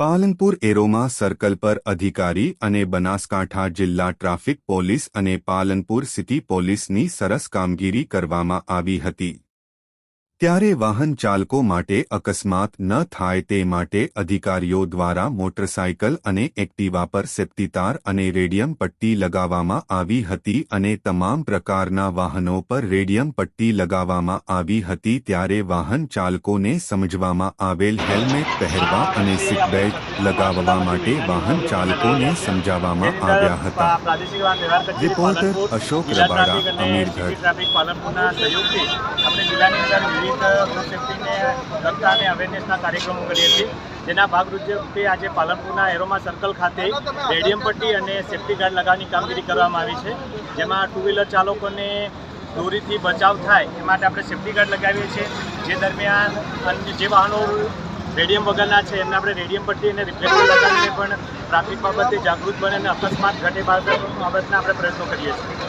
Palanpur aroma circle પર અધિકારી અને બનાસકાંઠા જિલ્લા ટ્રાફિક પોલીસ અને પાલનપુર સિટી પોલીસની સરસ કામગીરી કરવામાં આવી હતી. ત્યારે વાહન ચાલકો માટે અકસ્માત ન થાય તે માટે અધિકારીઓ દ્વારા મોટરસાયકલ અને એક્ટિવા પર સેફ્ટી તાર અને રેડિયમ પટ્ટી લગાવવામાં આવી હતી અને તમામ પ્રકારના વાહનો પર રેડિયમ પટ્ટી લગાવવામાં આવી હતી ત્યારે વાહન ચાલકોને સમજવામાં આવેલ હેલ્મેટ પહેરવા અને સીટબેલ્ટ લગાવવા માટે વાહન ચાલકોને સમજાવવામાં આવ્યા હતા રિપોર્ટર અશોક રબાડા, અમીરગઢ. જિલ્લાની અંદર વિવિધ રોડ સેફ્ટીને લગતા અને અવેરનેસના કાર્યક્રમો કરીએ છીએ. જેના ભાગરૂપે આજે પાલનપુરના એરોમા સર્કલ ખાતે રેડિયમ પટ્ટી અને સેફ્ટી ગાર્ડ લગાવવાની કામગીરી કરવામાં આવી છે. જેમાં ટુ વ્હીલર ચાલકોને દોરીથી બચાવ થાય એ માટે આપણે સેફ્ટી ગાર્ડ લગાવીએ છીએ. જે દરમિયાન અન્ય જે વાહનો રેડિયમ વગરના છે, એમને આપણે રેડિયમ પટ્ટી અને રિફ્લેક્ટર લગાવીને પણ ટ્રાફિક બાબતે જાગૃત બને અને અકસ્માત ઘટે બાબતના આપણે પ્રયત્નો કરીએ છીએ.